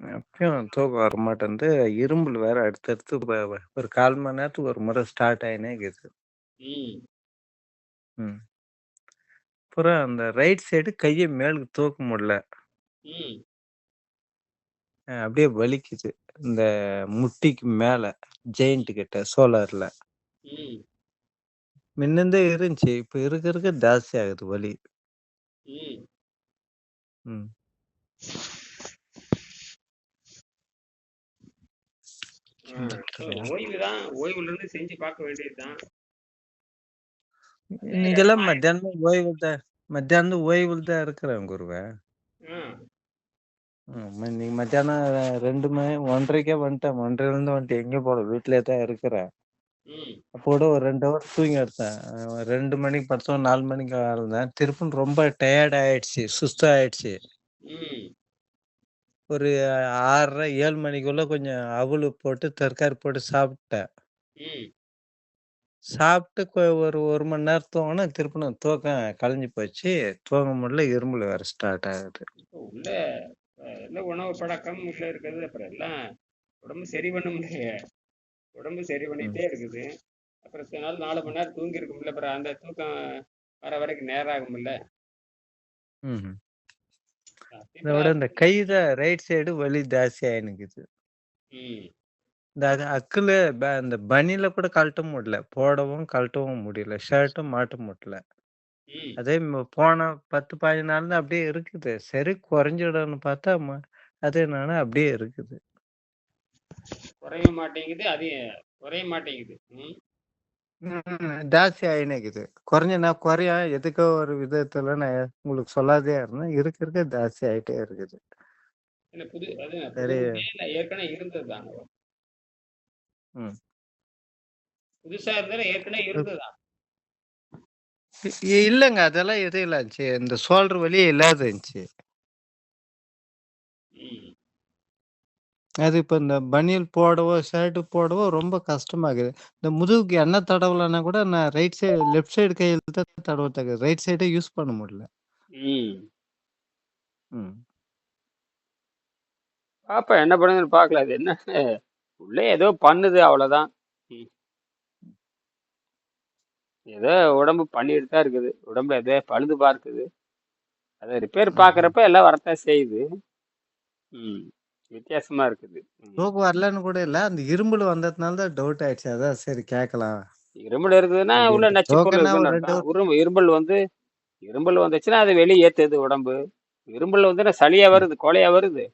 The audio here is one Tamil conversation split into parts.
அப்பயும் தூக்கம் வரமாட்டேன்து. இரும்பல் வேற அடுத்தடுத்து வ வ ஒரு 1/4 மணி நேரத்துக்கு ஒரு முறை ஸ்டார்ட் ஆயினே இருக்குது. ம். ம். அப்புறம் அந்த ரைட் சைடு கைய மேலுக்கு தூக்க முடில. ம். அ அப்படியே வலிக்குது. இந்த முட்டிக்கு மேல ஜெயிண்ட் கிட்ட சோலார்ல. ம். மின்னந்தே இருந்துச்சு. இப்ப இருக்க இருக்க ஜாஸ்தி ஆகுது வலி. ம். ம். ஆ. ம். ஸோ சரியா? ஓய்வு தான். செஞ்சு பார்க்க மத்தியானம் ஓய்வு தான் மத்தியானம் ஓய்வுல தான் இருக்கிறேன் குருவே. இன்னைக்கு மத்தியானம் 2 மணி 1:30க்கே வந்துட்டேன். 1:30லேருந்து வந்துட்டு எங்கேயும் போல. வீட்லயே தான் இருக்கிறேன். ம். அப்போ கூட ஒரு 2 ஹவர் தூங்கி எடுத்தேன். 2 மணிக்கு படுத்தோம் 4 மணிக்கு எழுந்தேன். திருப்பும் ரொம்ப டயர்ட் ஆயிடுச்சு. சுஸ்தா ஆயிடுச்சு. ஒரு 6:30 7 மணிக்குள்ள கொஞ்சம் அவலு போட்டு, தர்காரி போட்டு சாப்பிட்டேன். ம். சாப்பிட்டு கொ ஒரு 1 மணி நேரம் தூங்குனா, திருப்பியும் தூக்கம் கலைஞ்சு போச்சு. தூங்க முடியல. இருமல் வேற ஸ்டார்ட் ஆகுது. உள்ள அ உணவு பழக்கம் உள்ள இருக்குது. அப்புறம் எல்லாம் உடம்பு சரி பண்ண முடியலையே. உடம்பு சரி ம். பண்ணிட்டே இருக்குது. அப்புறம் சில நாள் 4 மணி நேரம் தூங்கியிருக்கும்ல. அப்புறம் அந்த தூக்கம் வர வரைக்கும் நேரம் ஆகும்ல. ம்ஹ்ம். இத விட இந்த கை தான் ரைட் சைடு வலி ஜாஸ்தியா. ம். இந்த அது அக்குல ப அந்த பனில கூட கழட்ட முடியல. போடவும், கழட்டவும் முடியல. ஷர்ட்டும் மாட்ட முடியல. அதே போன 10, 15 நாள் தான் அப்படியே இருக்குது. சரி குறைஞ்சிடும்னு பார்த்தா, அது என்னன்னா அப்படியே இருக்குது. குறைய மாட்டேங்குது. அது குறைய மாட்டேங்குது. ஜாஸ்தி ஆயினே இருக்குது. குறைஞ்சனா குறையும் எதுக்கோ ஒரு விதத்துல நான் உங்களுக்கு சொல்லாதயே இருந்தேன். இருக்க இருக்க ஜாஸ்தி ஆயிட்டே இருக்குது. ஏற்கனவே இருந்தது தான். ம். புதுசா இருந்தாலும் ஏற்கனவே இருந்ததா? இ இல்லங்க. அதெல்லாம் எதுவும் இல்ல இருந்துச்சு. இந்த ஷோல்டர் வலி இல்லாத இருந்துச்சு. ம். அது இப்ப இந்த பனியன் போடவோ, ஷர்ட் போடவோ ரொம்ப கஷ்டமாகுது. இந்த முதுகுக்கு எண்ணெய் தடவலன்னா கூட நான் ரைட் சைடு லெஃப்ட் சைடு கையில தான் தடவ ரைட் சைடே யூஸ் பண்ண முடியல. ம். ம். பாப்போம் என்ன பண்ணுதுன்னு பார்க்கலாம். அது என்ன உள்ள ஏதோ பண்ணுது அவ்வளோதான். ம். ஏதோ உடம்பு பண்ணிட்டு தான் இருக்குது. உடம்பு ஏதோ பழுது பார்க்குது. அத ரிப்பேர் ம்ஹ்ம். பார்க்குறப்ப எல்லாம் வரத்தான் செய்யுது. ம். வித்தியாசமா இருக்குது. ம். தூக்கம் வரலன்னு கூட இல்ல. அந்த இருமல் வந்ததுனால தான் டவுட் ஆயிடுச்சு. அதான் சரி கேட்கலாம். இருமல் இருக்குதுன்னா உள்ள. நச்சு பொருள் தூக்கம்னா இருக்குன்னு ஒரு 2 அர்த்தம். ஹவர் உரும் இருமல் வந்து இருமல் வந்துச்சுன்னா அது வெளிய ஏத்துது உடம்பு. இருமல் வந்துன்னா சளியா. வருது, கோழையா வருது.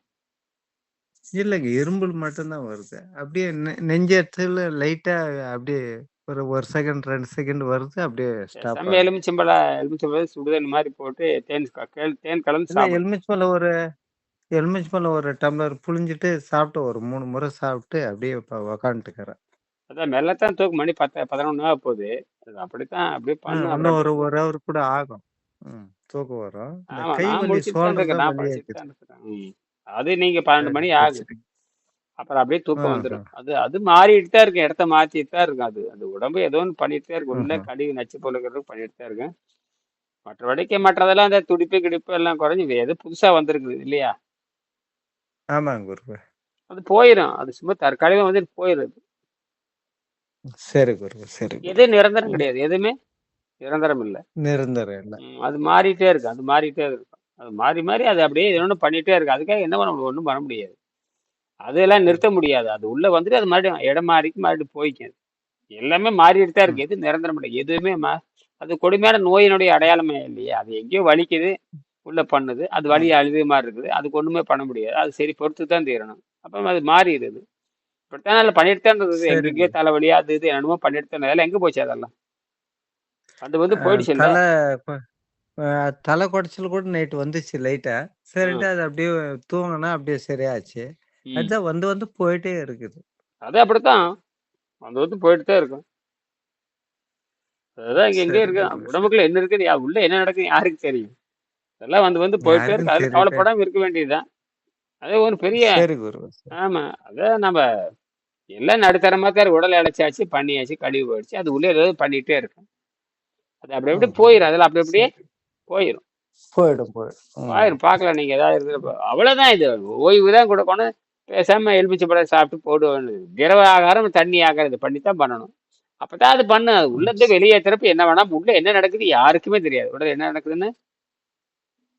இல்லங்க. இரும்பல் மட்டும் தான் வருது. அப்படியே நெ நெஞ்செரிச்சல் லைட்டா அப்படியே ஒரு 1 செகண்ட் 2 செகண்ட் வருது. அப்படியே ஸ்டாப் பேசாம ஆகுது. எலுமிச்சம்பழ எலுமிச்சம்பழம் சுடுதண்ணி மாரி போட்டு தேன் தேன் கலந்து. எலுமிச்சம்பழம் ஒரு எலுமிச்சம்பழம் ஒரு டம்ளர் புழிஞ்சிட்டு சாப்பிட்டு ஒரு 3 முறை சாப்பிட்டு அப்படியே இப்ப உக்காந்துட்டுருக்கிறேன். அதான் மெல்லத்தான் தூக்கம் மணி 10 11 ஆக போகுது. அது அப்படித்தான் அப்படியே. பண்ணு இன்னும் ஒரு 1 ஹவர் கூட ஆகும். ம். தூக்கம் வரும். இந்த ஆமா. கை நான் வலி முழிச்சுட்டு தான் ஷோல்டர் இருக்கேன். தான் நான் வலியா படிச்சுட்டு இருக்குது. தான் இருக்கிறேன். ம். அது நீங்க 12 சரி, மணி ஆகுது. அப்புறம் அப்படியே தூக்கம் ஆஹ. வந்துரும். அது அது மாறிட்டு தான் இருக்கு. இடத்த மாத்திட்டு தான் இருக்கும் அது. அது உடம்பு ஏதோ ஒண்ணு பண்ணிட்டு தான் இருக்கு. உள்ள. கழிவு நச்சு பொருளுங்கிறது பண்ணிட்டு தான் இருக்கு. மற்றபடிக்கு மற்றதெல்லாம் அந்த துடிப்பு, கிடிப்பு எல்லாம் குறைஞ்சு ஏதோ புதுசா வந்திருக்குது இல்லையா? ஆமாங்க குருவே. அது போயிரும். அது சும்மா தற்காலிகமா வந்துட்டு போயிருது. சரி குருவே. சரி எது. நிரந்தரம். கிடையாது. எதுவுமே நிரந்தரம் இல்ல. நிரந்தரம் இல்ல. அது மாறிட்டே இருக்கு. அது மாறிட்டே இருக்கும். அது மாறி, மாறி அது அப்படியே ஒண்ணு பண்ணிட்டே இருக்கு. அதுக்காக என்ன பண்ண முடியும்? ஒண்ணும் பண்ண முடியாது. அதெல்லாம். நிறுத்த முடியாது. அது உள்ள வந்துட்டு அது மறுபடியும் இடம் மாறிக்கு மறுபடியும் போய்க்கும். எல்லாமே மாறிட்டு தான். இருக்கு. எது நிரந்தரம் இல்ல. எதுவுமே மா அது கொடுமையான நோயினுடைய அடையாளமே இல்லையா? அது எங்கேயோ வலிக்குது. உள்ள பண்ணுது. அது ம். அழுது மாரி இருக்குது. அதுக்கு ஒண்ணுமே பண்ண முடியாது. அது சரி பொறுத்து தான் தீரணும். அப்ப அது மாறிருது. இப்படித்தான் அதுல பண்ணிட்டு தான் இருந்தது. குரு. தலைவலி அது இது என்னமோ பண்ணிட்டு தான் அதெல்லாம் எங்க போச்சு அதெல்லாம்? அது வந்து அ போயிடுச்சுல்ல. தல கொடச்சல் கூட நைட் வந்துச்சு லைட்டா. ம். சரின்ட்டு அது அப்படியே தூங்குனா அப்படியே சரியாச்சு. அதுதான் வந்து வந்து போயிட்டே இருக்குது. அது அப்படித்தான். வந்து வந்து போயிட்டு தான் இருக்கும். அதுதான் இங்க எங்கேயோ சரி இருக்கு. உடம்புக்குள்ள என்ன இருக்குன்னு யா உள்ள என்ன நடக்குதுன்னு யாருக்கு தெரியும்? அதெல்லாம் வந்து வந்து போயிட்டே இருக்கு. தெரியல. கவலைப்படாம இருக்க வேண்டியதுதான். அது ஒரு பெரிய. ஆமா. அதான் நம்ம எல்லாம் நடுத்தரமா தான். உடல் இளைச்சாச்சு, பண்ணியாச்சு, கழிவு போயிடுச்சு. அது உள்ள ஏதாவது பண்ணிட்டே இருக்கும். அது அப்படி அப்படியே. போயிரும். அதுல அப்படி அப்படியே. போயிடும் போயிடும் ம். ஆயிரும் பார்க்கலாம் நீங்க ஏதாவது அவ்வளவுதான் இது ஓய்வு தான் கொடுக்கணும் பேசாம எலுமிச்சை பழம் சாப்பிட்டு போடுவோம் திரவ ஆகாரம் தண்ணி ஆகாரம் இது பண்ணித்தான் பண்ணணும் அப்பதான் அது பண்ணு அது உள்ளது வெளியேற்றுறப்ப என்ன வேணா உள்ள என்ன நடக்குது யாருக்குமே தெரியாது உடனே என்ன நடக்குதுன்னு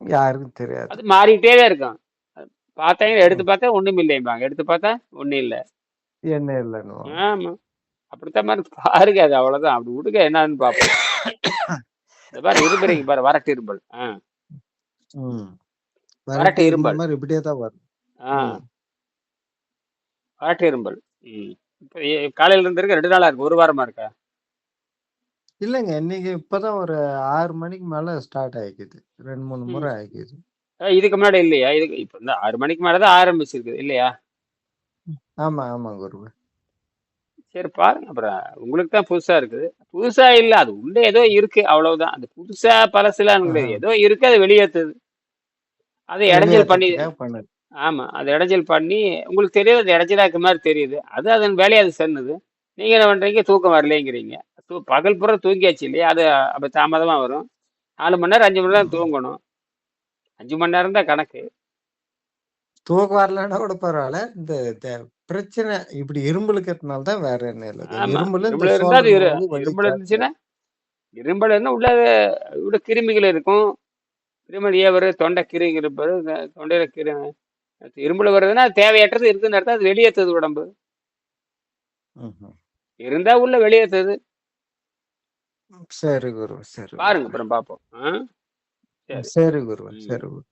யாருக்கும் தெரியாது. அது மாறிட்டே தான் இருக்கும். அது பார்த்தாங்க எடுத்து பார்த்தா ஒண்ணும் இல்லைம்பாங்க. எடுத்து பார்த்தா ஒண்ணும் இல்லை. என்ன இல்லைன்னு ஆமா. அப்படித்தான் மாதிரி பாருங்க அது அவ்வளவுதான். அப்படி விடுங்க என்னன்னு பார்ப்போம். இந்த பாரு இரும்புறீங்க பாரு வரட்டு இரும்பல். ஆ. ம். வரட்டு வரட்டு இந்த இரும்பல். மாதிரி இப்படியே தான் வரும். ஆ. ம். வரட்டு இரும்பல். ம். இப்போ ஏ- காலையில இருந்து இருக்க ரெண்டு நாளா இருக்கு. ஒரு வாரமா இருக்கா? இல்லைங்க. இன்னைக்கு இப்பதான் ஒரு ஆறு மணிக்கு மேல ஸ்டார்ட் ஆயிக்குது. ரெண்டு மூணு ம். முறை ஆயிக்குது. ஆ, இதுக்கு முன்னாடி இல்லையா? இதுக்கு இப்போ இந்த ஆறு மணிக்கு மேலே தான் ஆரம்பிச்சிருக்குது இல்லையா? ஆமா ஆமா குருவே. சரி பாருங்க. அப்புறம் உங்களுக்கு தான் புதுசா இருக்குது. புதுசா இல்ல. அது உள்ள ஏதோ இருக்கு. அவ்வளவுதான். அது புதுசா பழசுலாம் ஆஹா. கிடையாது ஏதோ இருக்கு. அது வெளியேற்றுது. அதை இடைஞ்சல் பண்ணி வெளியேற்றத்துக்காக பண்ணுது ஆமா. அது இடைஞ்சல் பண்ணி உங்களுக்கு தெரியாது. அது இடைஞ்சலா இருக்க மாதிரி தெரியுது. அது அதன் வேலையை அது சென்னுது. நீங்க என்ன பண்றீங்க? தூக்கம் வரலைங்கிறீங்க. பகல் பூரா தூங்கியாச்சு இல்லையா? அது அப்ப தாமதமா வரும். நாலு மணி நேரம் அஞ்சு மணி நேரம் தூங்கணும். அஞ்சு மணி நேரம் தான் கணக்கு. தூக்கம் வரலன்னா கூட பரவாயில்ல. இந்த பிரச்சனை இப்படி இரும்பலுக்கிறதுனால தான் வேற என்ன இல்லை. இரும்பல் இரும்பல் இரும்பல் இருந்துச்சுன்னா இரும்பல் இருந்தா உள்ள உள்ள கிருமிகள் இருக்கும். கிருமிகள் ஏவரு தொண்டை கிருமி இருப்பாரு தொண்டையில கிரு இரும்பல் வருதுன்னா தேவையற்றது இருக்குன்னு அர்த்தம். அது வெளியேற்றுது உடம்பு. இருந்தா உள்ள வெளியேற்றுது சரி குரு சரி பாருங்க அப்புறம் பார்ப்போம் ஆ? சரி. சரி குரு ம். சரி குரு.